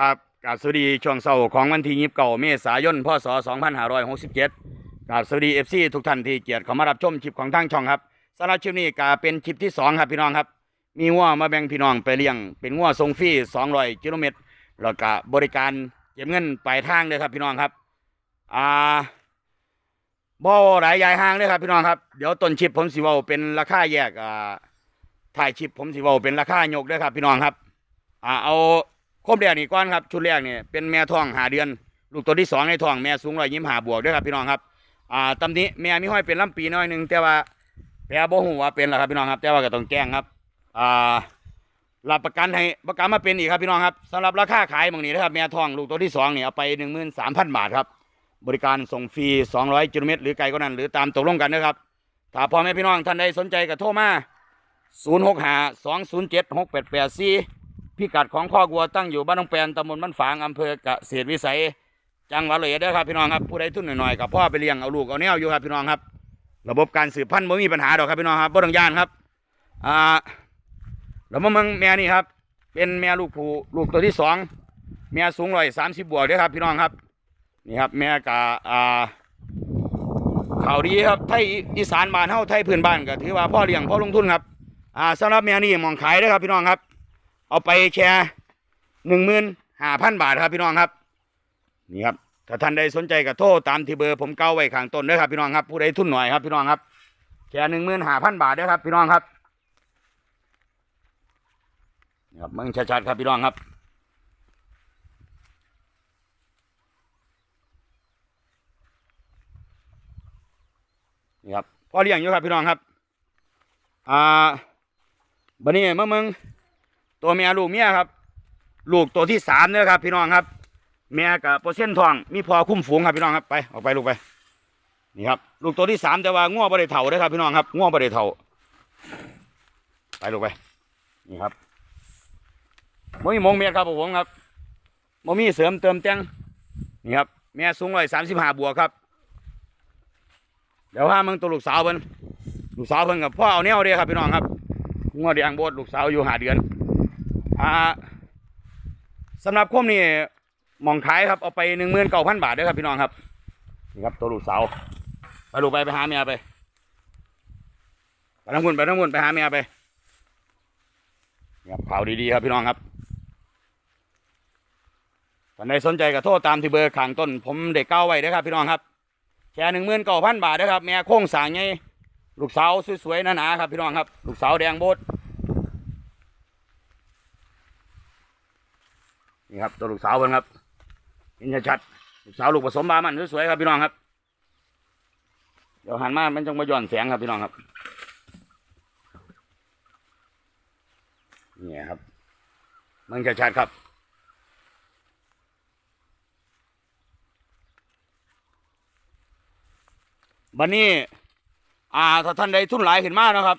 ครับกาบสวัสดีช่วงเช้าของวันที่29เก่าเมษายนพศ2567กราบสวัสดี FC ทุกท่านที่เกียรติเข้ามารับชมคลิปของทางช่องครับสำหรับคลิปนี้ก็เป็นคลิปที่สองครับพี่น้องครับ มีงัวมาแบ่งพี่น้องไปเลี้ยง เป็นงัวทรงฟรี200กิโลเมตรแล้วก็บริการเก็บเงินปลายทางเลยครับพี่น้องครับอ่าบ่หลายยายห้างเลยครับพี่น้องครับเดี๋ยวต้นชิปผมสิว้าเป็นราคาแยกอ่าถ่ายชิปผมสิว้าเป็นราคายกเด้อครับพี่น้องครับอ่าเอา ครบแรกนี่ก่อนครับชุดแรกเนี่ยเป็นแม่ท้องหาเดือน ลูกตัวที่สองในท้องแม่สูงร้อยยิ้มหาบวกด้วยครับพี่น้องครับอ่าตำนี้แม่มีห้อยเป็นลำปีน้อยหนึ่งแต่ว่าแปรบ่หูว่าเป็นหรอกครับพี่น้องครับ แต่ว่าก็ต้องแจ้งครับอ่ารับประกันให้ประกันมาเป็นอีกครับพี่น้องครับสำหรับราคาขายบางนี้นะครับแม่ท้องลูกตัวที่สองเนี่ยเอาไปหนึ่งหมื่นสามพันบาทครับ บริการส่งฟรีสองร้อยกิโลเมตรหรือไกลก็นั้นหรือตามตกลงกันนะครับถ้าพ่อแม่พี่น้องท่านใดสนใจก็โทรมาศูนย์หกห้าสองศูนย์เจ็ดหกแปดแปดสี่ พิกัดของข้อวัวตั้งอยู่บ้านหนองแปนตำบลบ้านฝางอำเภอกเกษตรวิสัย จังหวัดเลยเด้อครับพี่น้องครับผู้ใดทุนหน่อยๆกับพ่อไปเลี้ยงเอาลูกเอาแนวอยู่ครับพี่น้องครับ ระบบการสืบพันธุ์ไม่มีปัญหาดอกครับพี่น้องครับบ่ต้องย่านครับอ่าแล้วมาเมืองแม่นี่ครับ เป็นแม่ลูกผู้ลูกตัวที่สองแม่สูงร้อยสามสิบบวกเด้อครับพี่น้องครับนี่ครับแม่กะอ่าข่าวดีครับไทยอีสานบ้านเฮาไทยพื้นบ้านก็ถือว่าพ่อเลี้ยงพ่อลงทุนครับอ่าสำหรับแม่นี่มองขายเด้อครับพี่น้องครับ เอาไปแชร์หนึ่งหมื่นห้าพันบาทครับพี่น้องครับ นี่ครับถ้าท่านใดสนใจก็โทรตามที่เบอร์ผมเก้าไว้ข้างต้นด้อครับพี่น้องครับผู้ใดทุนหน่อยครับพี่น้องครับแชร์หนึ่งหมื่นห้าพันบาทด้อครับพี่น้องครับนี่ครับมึงชัดๆครับพี่น้องครับนี่ครับพ่อเลี้ยงอยู่ครับพี่น้องครับ อ่าบันนี้เมื่อมึง ตัวเมียลูกเมียครับ ลูกตัวที่สามเนี่ยครับ พี่น้องครับเมียกับเปรเซนทอง มีพอคุ้มฝูงครับพี่น้องครับไปออกไปลูกไปนี่ครับลูกตัวที่สามแต่ว่าง่วบริเท่าเด้อครับพี่น้องครับง่วบริเท่าไปลูกไปนี่ครับมมีมงเมียครับผมครับมมีเสริมเติมแต่งนี่ครับเมียสูงร้อยสามสิบห้าบวกครับ เดี๋ยวพามึงตัวลูกสาวเพิ่นลูกสาวเพิ่นกับพ่อเอาแนวเดียครับพี่น้องครับงัวเดียงโบดลูกสาวอยู่หาเดือน อ่าสำหรับคมนี่มองขายครับเอาไปหนึ่งหมื่นเก้าพันบาทด้อครับพี่น้องครับนี่ครับตัวลูกสาวไปลูกไปไปหาเมียไปไปทั้งคุณไปทั้งคุณไปหาเมียไปนี่ครับข่าวดีๆครับพี่น้องครับท่านใดสนใจก็โทรตามที่เบอร์ข้างต้น ผมเด็กเก้าไว้ด้อครับพี่น้องครับแค่หนึ่งหมื่นเก้าพันบาทด้อครับแม่โค้งสางไงลูกสาวสวยๆหนาๆครับพี่น้องครับ ลูกสาวแดงโบด นี่ครับตัวลูกสาวเพิ่นครับเห็นชัดลูกสาวลูกผสมบามันสวยๆครับพี่น้องครับเดี๋ยวหันมามันจงมาย้อนแสงครับพี่น้องครับเนี่ยครับ มันชัดๆครับบันนี้ อ่า ถ้าท่านใดทุนหลายขึ้นมานะครับ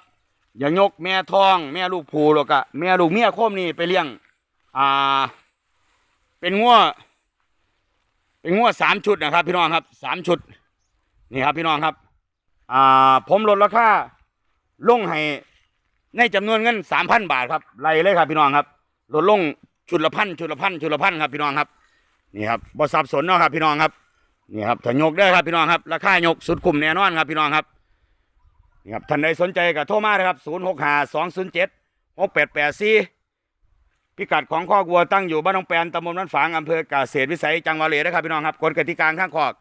อย่ายกแม่ทอง แม่ลูกผูหรอกอะแม่ลูกเมียโคมนี่ไปเลี้ยง อ่า เป็นงัวเป็นงัวสามชุดนะครับ พี่น้องครับสามชุดนี่ครับพี่น้องครับ อ่า ผมลดราคาลงให้ในจำนวนเงินสามพันบาทครับไล่เลยครับพี่น้องครับลดลงชุดละพันชุดละพันชุดละพันครับพี่น้องครับนี่ครับบสับสนเนาะครับพี่น้องครับนี่ครับถ้ายกได้ครับพี่น้องครับราคายกสุดคุ้มแน่นอนครับพี่น้องครับนี่ครับท่านใดสนใจก็โทรมาเลยครับศูนย์หกห้าสองศูนย์เจ็ดหกแปดแปดสี่ พิกัดของข้อกวัวตั้งอยู่บ้านหนองแปนตำบลบ้านฝางอำเภอกาเกษตรวิสัยจังหวัดเลยนะครับพี่น้องครับกฎกติกาข้างคอก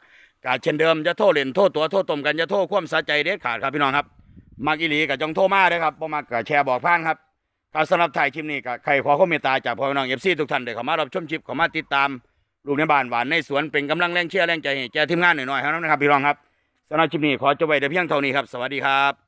กาเช่นเดิมจะโทษเล่นโทษตัวโทษตมกันจะโทษความสะใจเด็ดขาดครับพี่น้องครับมากอีหลีกับจงโทษมาเลยครับบ่มากกับแชร์บอกผ่านครับการสำหรับถ่ายคลิปนี้กับใครขอความเมตตาจากพ่อพี่น้องเอฟซีทุกท่านเดี๋ยวขามารับชมคลิปขามาติดตามลูกในบ้านหวานในสวนเป็นกำลังแรงเชียร์แรงใจให้แก่ทีมงานหน่อยๆครับนะครับพี่น้องครับสำหรับคลิปนี้ขอจบไว้แต่เพียงเท่านี้ครับสวัสดีครับ